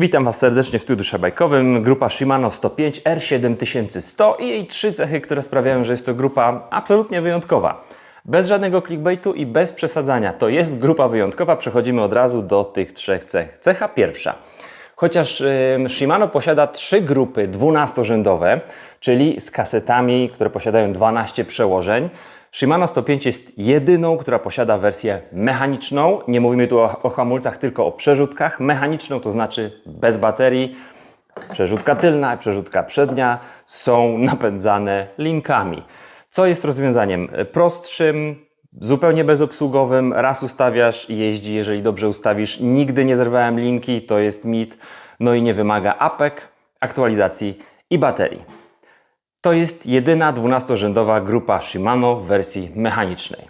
Witam Was serdecznie w studiu szabajkowym. Grupa Shimano 105 R7100 i jej trzy cechy, które sprawiają, że jest to grupa absolutnie wyjątkowa. Bez żadnego clickbaitu i bez przesadzania. To jest grupa wyjątkowa. Przechodzimy od razu do tych trzech cech. Cecha pierwsza. Chociaż ym, Shimano posiada trzy grupy 12-rzędowe, czyli z kasetami, które posiadają 12 przełożeń, Shimano 105 jest jedyną, która posiada wersję mechaniczną. Nie mówimy tu o, o hamulcach, tylko o przerzutkach. Mechaniczną to znaczy bez baterii. Przerzutka tylna i przerzutka przednia są napędzane linkami. Co jest rozwiązaniem prostszym, zupełnie bezobsługowym. Raz ustawiasz i jeździ, jeżeli dobrze ustawisz. Nigdy nie zerwałem linki, to jest mit. No i nie wymaga apek, aktualizacji i baterii. To jest jedyna 12-rzędowa grupa Shimano w wersji mechanicznej.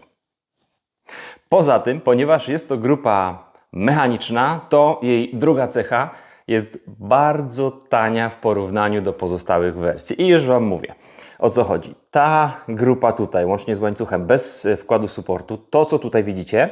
Poza tym, ponieważ jest to grupa mechaniczna, to jej druga cecha jest bardzo tania w porównaniu do pozostałych wersji. I już Wam mówię, o co chodzi. Ta grupa tutaj, łącznie z łańcuchem, bez e, wkładu supportu, to co tutaj widzicie,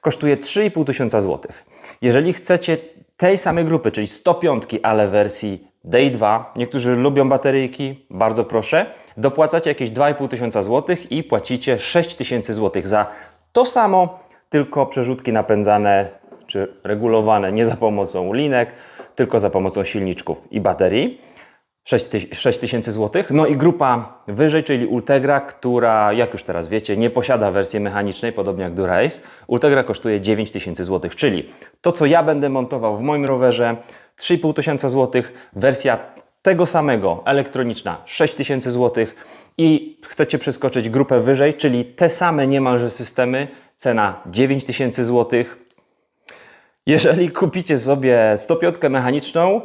kosztuje 3,5 tysiąca złotych. Jeżeli chcecie tej samej grupy, czyli 105, ale wersji Day 2, niektórzy lubią bateryjki, bardzo proszę, dopłacacie jakieś 2,5 tysiąca złotych i płacicie 6 tysięcy złotych za to samo, tylko przerzutki napędzane czy regulowane nie za pomocą linek, tylko za pomocą silniczków i baterii. 6 tysięcy złotych. No i grupa wyżej, czyli Ultegra, która, jak już teraz wiecie, nie posiada wersji mechanicznej, podobnie jak Durace. Ultegra kosztuje 9 tysięcy złotych, czyli to, co ja będę montował w moim rowerze, 3,5 tysiąca złotych, wersja tego samego, elektroniczna, 6 tysięcy złotych i chcecie przeskoczyć grupę wyżej, czyli te same niemalże systemy, cena 9 tysięcy złotych. Jeżeli kupicie sobie 105 mechaniczną,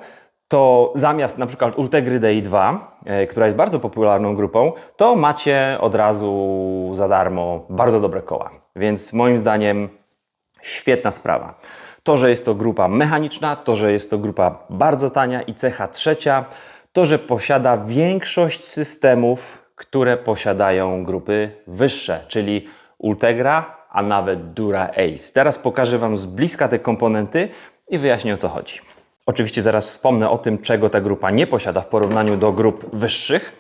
to zamiast na przykład Ultegry DI2, e, która jest bardzo popularną grupą, to macie od razu za darmo bardzo dobre koła. Więc moim zdaniem świetna sprawa. To, że jest to grupa mechaniczna, to, że jest to grupa bardzo tania i cecha trzecia, to, że posiada większość systemów, które posiadają grupy wyższe, czyli Ultegra, a nawet Dura Ace. Teraz pokażę Wam z bliska te komponenty i wyjaśnię o co chodzi. Oczywiście zaraz wspomnę o tym, czego ta grupa nie posiada w porównaniu do grup wyższych,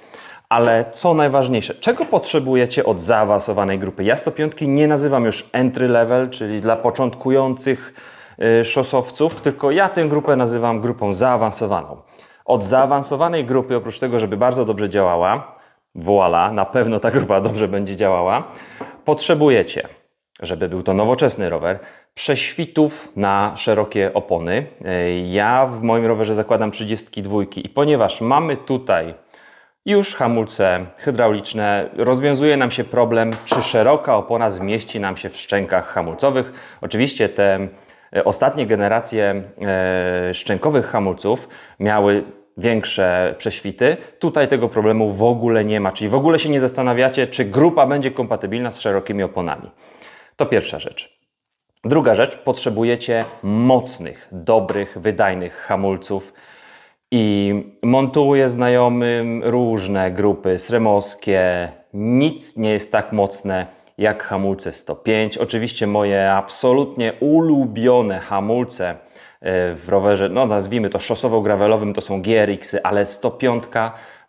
ale co najważniejsze, czego potrzebujecie od zaawansowanej grupy? Ja 105 nie nazywam już entry level, czyli dla początkujących szosowców, tylko ja tę grupę nazywam grupą zaawansowaną. Od zaawansowanej grupy, oprócz tego, żeby bardzo dobrze działała, voila, na pewno ta grupa dobrze będzie działała, potrzebujecie żeby był to nowoczesny rower, prześwitów na szerokie opony. Ja w moim rowerze zakładam 32 i ponieważ mamy tutaj już hamulce hydrauliczne, rozwiązuje nam się problem, czy szeroka opona zmieści nam się w szczękach hamulcowych. Oczywiście te e, ostatnie generacje e, szczękowych hamulców miały większe prześwity. Tutaj tego problemu w ogóle nie ma, czyli w ogóle się nie zastanawiacie, czy grupa będzie kompatybilna z szerokimi oponami. To pierwsza rzecz. Druga rzecz, potrzebujecie mocnych, dobrych, wydajnych hamulców. I montuję znajomym różne grupy sremowskie. Nic nie jest tak mocne jak hamulce 105. Oczywiście moje absolutnie ulubione hamulce e, w rowerze, no nazwijmy to szosowo-gravelowym, to są GRX-y, ale 105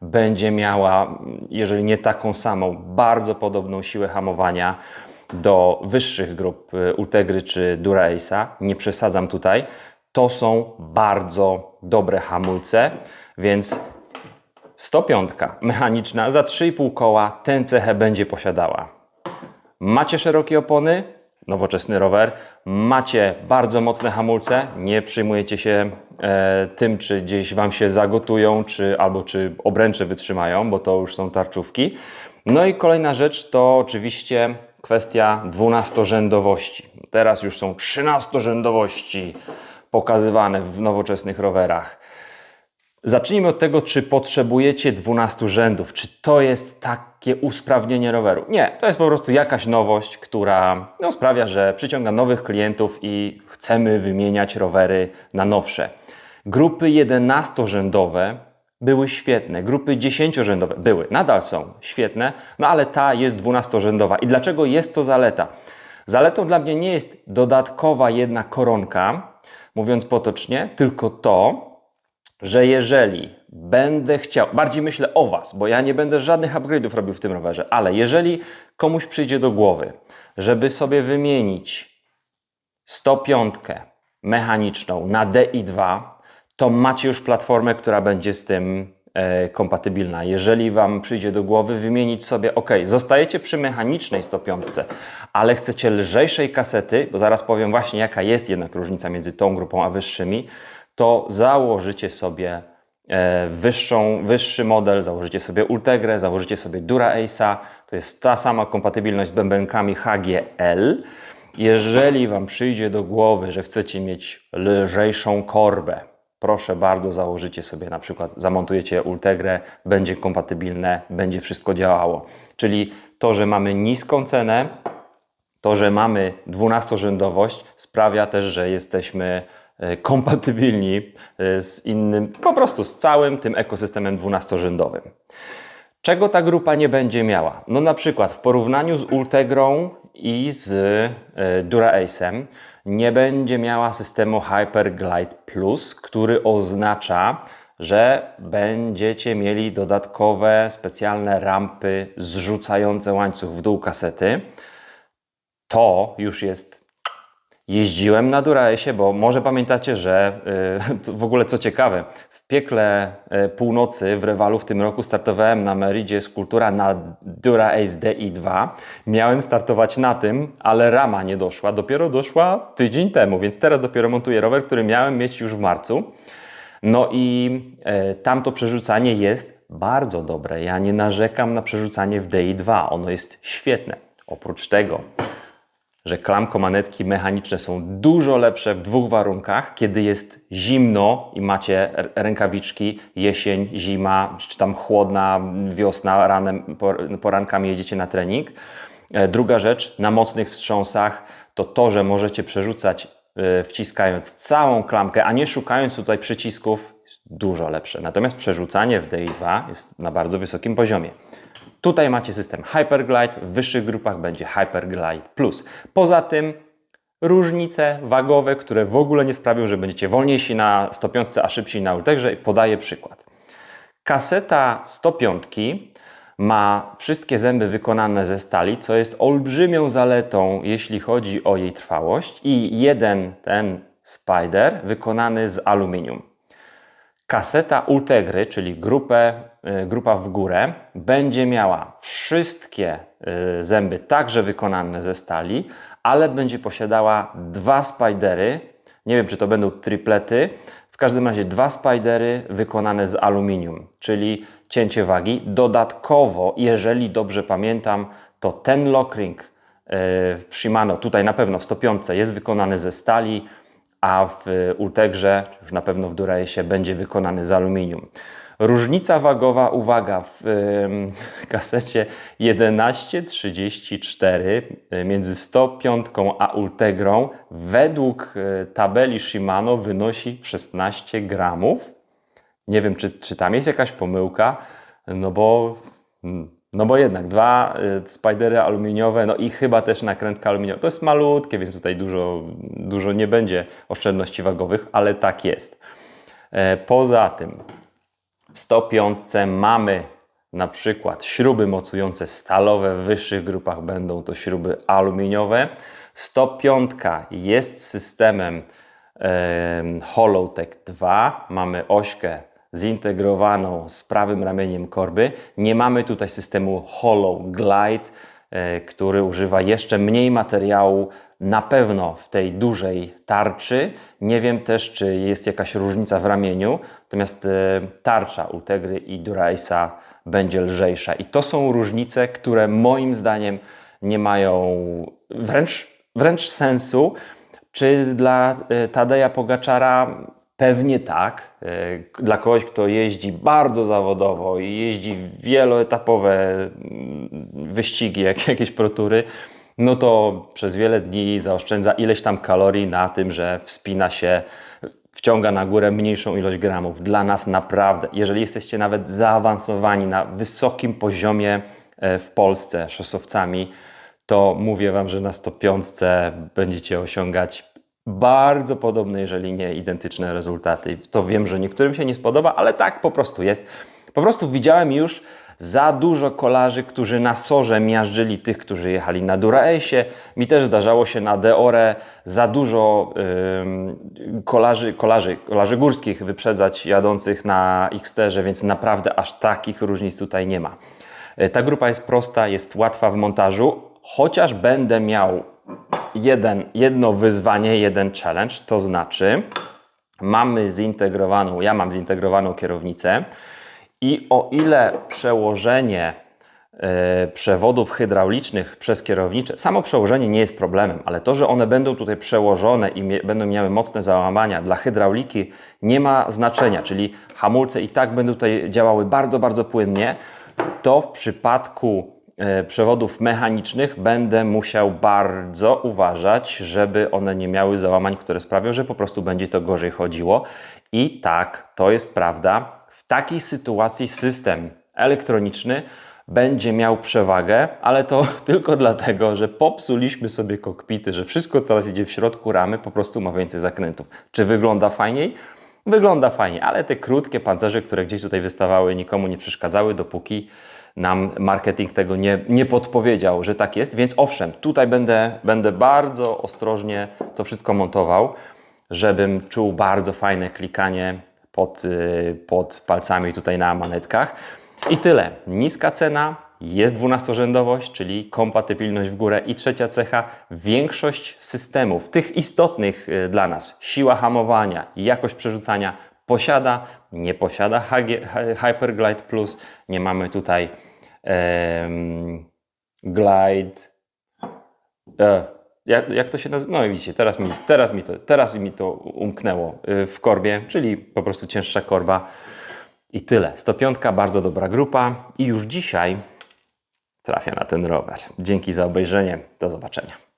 będzie miała, jeżeli nie taką samą, bardzo podobną siłę hamowania do wyższych grup y, Ultegry czy Dura-Ace'a, nie przesadzam tutaj, to są bardzo dobre hamulce, więc 105 mechaniczna za 3,5 koła tę cechę będzie posiadała. Macie szerokie opony, nowoczesny rower, macie bardzo mocne hamulce, nie przejmujecie się e, tym, czy gdzieś Wam się zagotują, czy, albo czy obręcze wytrzymają, bo to już są tarczówki. No i kolejna rzecz to oczywiście kwestia dwunastorzędowości. Teraz już są trzynastorzędowości pokazywane w nowoczesnych rowerach. Zacznijmy od tego, czy potrzebujecie 12 rzędów. Czy to jest takie usprawnienie roweru? Nie, to jest po prostu jakaś nowość, która no, sprawia, że przyciąga nowych klientów i chcemy wymieniać rowery na nowsze. Grupy 11-rzędowe były świetne. Grupy dziesięciorzędowe były, nadal są świetne, no ale ta jest dwunastorzędowa. I dlaczego jest to zaleta? Zaletą dla mnie nie jest dodatkowa jedna koronka, Mówiąc potocznie, tylko to, że jeżeli będę chciał, bardziej myślę o Was, bo ja nie będę żadnych upgrade'ów robił w tym rowerze, ale jeżeli komuś przyjdzie do głowy, żeby sobie wymienić 105 mechaniczną na DI2, to macie już platformę, która będzie z tym e, kompatybilna. Jeżeli Wam przyjdzie do głowy wymienić sobie, ok, zostajecie przy mechanicznej 105, ale chcecie lżejszej kasety, bo zaraz powiem właśnie jaka jest jednak różnica między tą grupą a wyższymi, to założycie sobie e, wyższą, wyższy model, założycie sobie Ultegrę, założycie sobie Dura Ace'a, to jest ta sama kompatybilność z bębenkami HGL. Jeżeli Wam przyjdzie do głowy, że chcecie mieć lżejszą korbę, proszę bardzo, założycie sobie na przykład, zamontujecie Ultegrę, będzie kompatybilne, będzie wszystko działało. Czyli to, że mamy niską cenę, to, że mamy 12-rzędowość sprawia też, że jesteśmy kompatybilni e, z innym, po prostu z całym tym ekosystemem 12-rzędowym. Czego ta grupa nie będzie miała? No na przykład w porównaniu z Ultegrą i z e, DuraAce'em nie będzie miała systemu Hyperglide Plus, który oznacza, że będziecie mieli dodatkowe specjalne rampy zrzucające łańcuch w dół kasety. To już jest Jeździłem na Duraesie, bo może pamiętacie, że yy, w ogóle co ciekawe, w piekle yy, północy w Rewalu w tym roku startowałem na Meridzie Skulptura na Dura-Ace DI2. Miałem startować na tym, ale rama nie doszła. Dopiero doszła tydzień temu, więc teraz dopiero montuję rower, który miałem mieć już w marcu. No i yy, tam to przerzucanie jest bardzo dobre. Ja nie narzekam na przerzucanie w DI2. Ono jest świetne. Oprócz tego że klamko manetki mechaniczne są dużo lepsze w dwóch warunkach, kiedy jest zimno i macie rękawiczki, jesień, zima, czy tam chłodna wiosna, ranem, porankami jedziecie na trening. E, druga rzecz, na mocnych wstrząsach, to to, że możecie przerzucać e, wciskając całą klamkę, a nie szukając tutaj przycisków, jest dużo lepsze. Natomiast przerzucanie w DI2 jest na bardzo wysokim poziomie. Tutaj macie system Hyperglide, w wyższych grupach będzie Hyperglide Plus. Poza tym różnice wagowe, które w ogóle nie sprawią, że będziecie wolniejsi na 105, a szybsi na Ultegrze. Podaję przykład. Kaseta 105 ma wszystkie zęby wykonane ze stali, co jest olbrzymią zaletą, jeśli chodzi o jej trwałość i jeden ten spider wykonany z aluminium. Kaseta Ultegry, czyli grupę, y, grupa w górę, będzie miała wszystkie y, zęby także wykonane ze stali, ale będzie posiadała dwa spidery. Nie wiem, czy to będą triplety. W każdym razie dwa spidery wykonane z aluminium, czyli cięcie wagi. Dodatkowo, jeżeli dobrze pamiętam, to ten lockring y, w Shimano, tutaj na pewno w 105 jest wykonany ze stali, a w Ultegrze, już na pewno w Duraesie, będzie wykonany z aluminium. Różnica wagowa, uwaga, w y, kasecie 11,34 między 105 a Ultegrą według y, tabeli Shimano wynosi 16 gramów. Nie wiem, czy, czy tam jest jakaś pomyłka, no bo mm, no bo jednak dwa y, spidery aluminiowe, no i chyba też nakrętka aluminiowa. To jest malutkie, więc tutaj dużo, dużo nie będzie oszczędności wagowych, ale tak jest. E, poza tym w 105 mamy na przykład śruby mocujące stalowe, w wyższych grupach będą to śruby aluminiowe. 105 jest systemem e, Hollowtech 2. Mamy ośkę zintegrowaną z prawym ramieniem korby. Nie mamy tutaj systemu Hollow Glide, e, który używa jeszcze mniej materiału, na pewno w tej dużej tarczy. Nie wiem też, czy jest jakaś różnica w ramieniu, natomiast e, tarcza Ultegry i Durace'a będzie lżejsza. I to są różnice, które moim zdaniem nie mają wręcz, wręcz sensu. Czy dla e, Tadeja Pogaczara Pewnie tak. E, dla kogoś, kto jeździ bardzo zawodowo i jeździ wieloetapowe mm, wyścigi, jak jakieś protury, no to przez wiele dni zaoszczędza ileś tam kalorii na tym, że wspina się, wciąga na górę mniejszą ilość gramów. Dla nas naprawdę, jeżeli jesteście nawet zaawansowani na wysokim poziomie e, w Polsce szosowcami, to mówię Wam, że na 105 będziecie osiągać bardzo podobne, jeżeli nie identyczne rezultaty. To wiem, że niektórym się nie spodoba, ale tak po prostu jest. Po prostu widziałem już za dużo kolarzy, którzy na sorze miażdżyli tych, którzy jechali na Duraesie. Mi też zdarzało się na Deore za dużo kolarzy, kolarzy, kolarzy górskich wyprzedzać jadących na Xterze, więc naprawdę aż takich różnic tutaj nie ma. E, Ta grupa jest prosta, jest łatwa w montażu, chociaż będę miał jeden, jedno wyzwanie, jeden challenge, to znaczy mamy zintegrowaną, ja mam zintegrowaną kierownicę i o ile przełożenie e, przewodów hydraulicznych przez kierownicze, samo przełożenie nie jest problemem, ale to, że one będą tutaj przełożone i będą miały mocne załamania dla hydrauliki nie ma znaczenia, czyli hamulce i tak będą tutaj działały bardzo, bardzo płynnie, to w przypadku przewodów mechanicznych będę musiał bardzo uważać, żeby one nie miały załamań, które sprawią, że po prostu będzie to gorzej chodziło. I tak, to jest prawda. W takiej sytuacji system elektroniczny będzie miał przewagę, ale to tylko dlatego, że popsuliśmy sobie kokpity, że wszystko teraz idzie w środku ramy, po prostu ma więcej zakrętów. Czy wygląda fajniej? Wygląda fajnie, ale te krótkie pancerze, które gdzieś tutaj wystawały, nikomu nie przeszkadzały, dopóki nam marketing tego nie, nie podpowiedział, że tak jest. Więc owszem, tutaj będę, będę bardzo ostrożnie to wszystko montował, żebym czuł bardzo fajne klikanie pod, y, pod palcami tutaj na manetkach. I tyle. Niska cena, jest dwunastorzędowość, czyli kompatybilność w górę. I trzecia cecha, większość systemów, tych istotnych y, dla nas, siła hamowania, jakość przerzucania, posiada, nie posiada Hyperglide Plus. Nie mamy tutaj em, Glide. E, jak, jak to się nazywa? No widzicie, teraz mi, teraz mi, to, teraz mi to umknęło y, w korbie, czyli po prostu cięższa korba. I tyle. 105, bardzo dobra grupa. I już dzisiaj trafia na ten rower. Dzięki za obejrzenie. Do zobaczenia.